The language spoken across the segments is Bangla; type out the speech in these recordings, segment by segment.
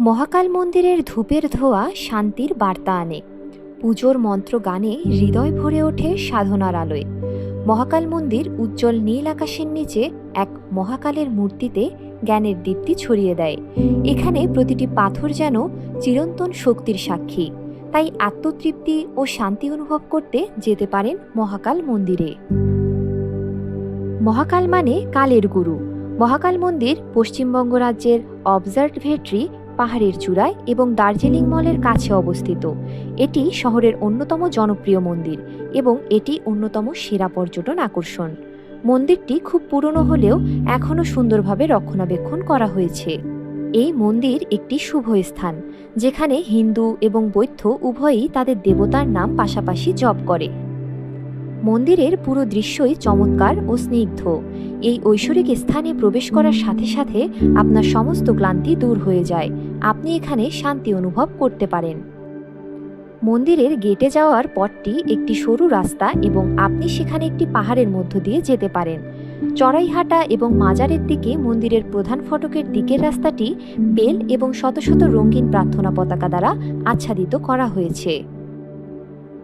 মহাকাল মন্দিরের ধূপের ধোয়া শান্তির বার্তা আনে। পুজোর মন্ত্র গানে হৃদয় ভরে ওঠে সাধনার আলোয়। মহাকাল মন্দির উজ্জ্বল নীল আকাশের নিচে এক মহাকালের মূর্তিতে জ্ঞানের দীপ্তি ছড়িয়ে দেয়। এখানে প্রতিটি পাথর যেন চিরন্তন শক্তির সাক্ষী। তাই আত্মতৃপ্তি ও শান্তি অনুভব করতে যেতে পারেন মহাকাল মন্দিরে। মহাকাল মানে কালের গুরু। মহাকাল মন্দির পশ্চিমবঙ্গ রাজ্যের অবজারভেটরি পাহাড়ের চূড়ায় এবং দার্জিলিং মলের কাছে অবস্থিত। এটি শহরের অন্যতম জনপ্রিয় মন্দির এবং এটি অন্যতম সেরা পর্যটন আকর্ষণ। মন্দিরটি খুব পুরনো হলেও এখনও সুন্দরভাবে রক্ষণাবেক্ষণ করা হয়েছে। এই মন্দির একটি শুভ স্থান, যেখানে হিন্দু এবং বৌদ্ধ উভয়ই তাদের দেবতার নাম পাশাপাশি জপ করে। মন্দিরের পুরো দৃশ্যই চমৎকার ও স্নিগ্ধ। এই ঐশ্বরিক স্থানে প্রবেশ করার সাথে সাথে আপনার সমস্ত ক্লান্তি দূর হয়ে যায়। আপনি এখানে শান্তি অনুভব করতে পারেন। মন্দিরের গেটে যাওয়ার পথটি একটি সরু রাস্তা এবং আপনি সেখানে একটি পাহাড়ের মধ্য দিয়ে যেতে পারেন। চড়াইহাটা এবং মাজারের দিকে মন্দিরের প্রধান ফটকের দিকের রাস্তাটি বেল এবং শত শত রঙিন প্রার্থনা পতাকা দ্বারা আচ্ছাদিত করা হয়েছে।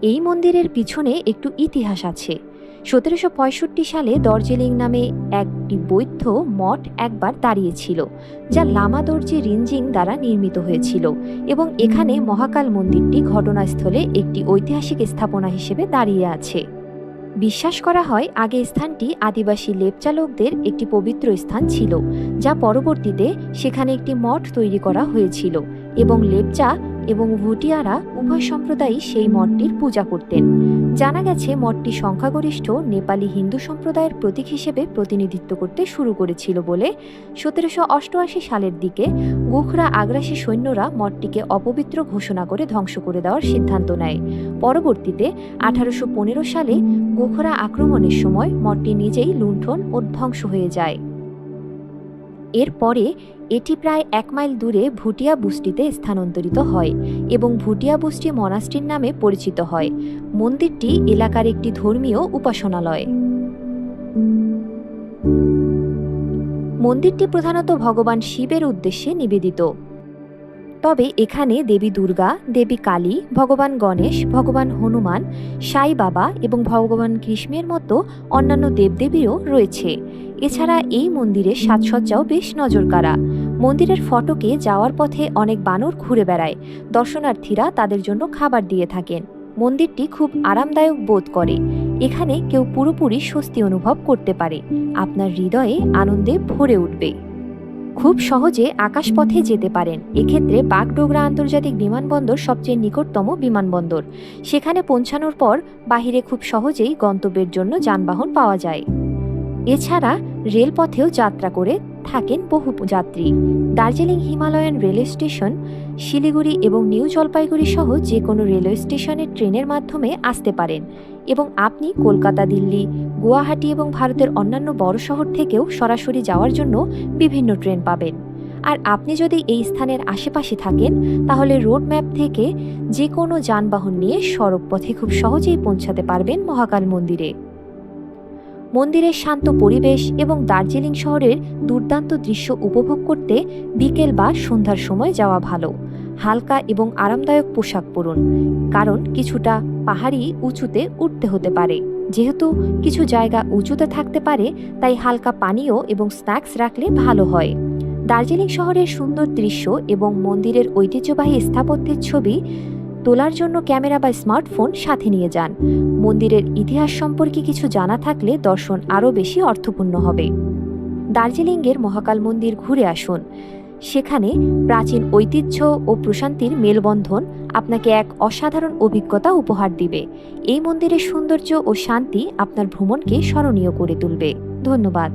এই মন্দিরের পিছনে একটু ইতিহাস আছে। সতেরোশো পঁয়ষট্টি সালে দর্জিলিং নামে একটি বৌদ্ধ মঠ একবার দাঁড়িয়েছিল, যা লামা দর্জি রিনজিং দ্বারা নির্মিত হয়েছিল এবং এখানে মহাকাল মন্দিরটি ঘটনাস্থলে একটি ঐতিহাসিক স্থাপনা হিসেবে দাঁড়িয়ে আছে। বিশ্বাস করা হয় আগে স্থানটি আদিবাসী লেপচালকদের একটি পবিত্র স্থান ছিল, যা পরবর্তীতে সেখানে একটি মঠ তৈরি করা হয়েছিল এবং লেপচা এবং ভুটিয়ারা উভয় সম্প্রদায়ই সেই মঠটির পূজা করতেন। জানা গেছে, মঠটি সংখ্যাগরিষ্ঠ নেপালি হিন্দু সম্প্রদায়ের প্রতীক হিসেবে প্রতিনিধিত্ব করতে শুরু করেছিল বলে সতেরোশো অষ্টআশি সালের দিকে গোখরা আগ্রাসী সৈন্যরা মঠটিকে অপবিত্র ঘোষণা করে ধ্বংস করে দেওয়ার সিদ্ধান্ত নেয়। পরবর্তীতে আঠারোশো পনেরো সালে গোখরা আক্রমণের সময় মঠটি নিজেই লুণ্ঠন ও ধ্বংস হয়ে যায়। এরপরে এটি প্রায় এক মাইল দূরে ভুটিয়া বুষ্টিতে স্থানান্তরিত হয় এবং ভুটিয়া বুষ্টি মনাস্ট্রির নামে পরিচিত হয়। মন্দিরটি এলাকার একটি ধর্মীয় উপাসনালয়। মন্দিরটি প্রধানত ভগবান শিবের উদ্দেশ্যে নিবেদিত। তবে এখানে দেবী দুর্গা, দেবী কালী, ভগবান গণেশ, ভগবান হনুমান, সাই বাবা এবং ভগবান কৃষ্ণের মতো অন্যান্য দেবদেবীও রয়েছে। এছাড়া এই মন্দিরের সাজসজ্জাও বেশ নজরকাড়া। মন্দিরের ফটকে যাওয়ার পথে অনেক বানর ঘুরে বেড়ায়। দর্শনার্থীরা তাদের জন্য খাবার দিয়ে থাকেন। মন্দিরটি খুব আরামদায়ক বোধ করে। এখানে কেউ পুরোপুরি স্বস্তি অনুভব করতে পারে। আপনার হৃদয়ে আনন্দে ভরে উঠবে। খুব সহজে আকাশপথে যেতে পারেন। এক্ষেত্রে বাগডোগরা আন্তর্জাতিক বিমানবন্দর সবচেয়ে নিকটতম বিমানবন্দর। সেখানে পৌঁছানোর পর বাহিরে খুব সহজেই গন্তব্যের জন্য যানবাহন পাওয়া যায়। এছাড়া রেলপথেও যাত্রা করে থাকেন বহু যাত্রী। Darjeeling Himalayan railway station, Siliguri এবং নিউ জলপাইগুড়ি সহ যে কোনো রেলওয়ে স্টেশনে ট্রেনের মাধ্যমে আসতে পারেন এবং আপনি কলকাতা, দিল্লি, গুয়াহাটি এবং ভারতের অন্যান্য বড় শহর থেকেও সরাসরি যাওয়ার জন্য বিভিন্ন ট্রেন পাবেন। আর আপনি যদি এই স্থানের আশেপাশে থাকেন, তাহলে রোড ম্যাপ থেকে যে কোনো যানবাহন নিয়ে সড়ক পথে খুব সহজেই পৌঁছাতে পারবেন মহাকাল মন্দিরে। মন্দিরের শান্ত পরিবেশ এবং দার্জিলিং শহরের দুর্দান্ত দৃশ্য উপভোগ করতে বিকেল বা সন্ধ্যার সময় যাওয়া ভালো। হালকা এবং আরামদায়ক পোশাক পরুন, কারণ কিছুটা পাহাড়ি উঁচুতে উঠতে হতে পারে। যেহেতু কিছু জায়গা উঁচুতে থাকতে পারে, তাই হালকা পানীয় এবং স্ন্যাক্স রাখলে ভালো হয়। দার্জিলিং শহরের সুন্দর দৃশ্য এবং মন্দিরের ঐতিহ্যবাহী স্থাপত্যের ছবি তোলার জন্য ক্যামেরা বা স্মার্টফোন সাথে নিয়ে যান। মন্দিরের ইতিহাস সম্পর্কে কিছু জানা থাকলে দর্শন আরও বেশি অর্থপূর্ণ হবে। দার্জিলিংয়ের মহাকাল মন্দির ঘুরে আসুন। সেখানে প্রাচীন ঐতিহ্য ও প্রশান্তির মেলবন্ধন আপনাকে এক অসাধারণ অভিজ্ঞতা উপহার দিবে। এই মন্দিরের সৌন্দর্য ও শান্তি আপনার ভ্রমণকে স্মরণীয় করে তুলবে। ধন্যবাদ।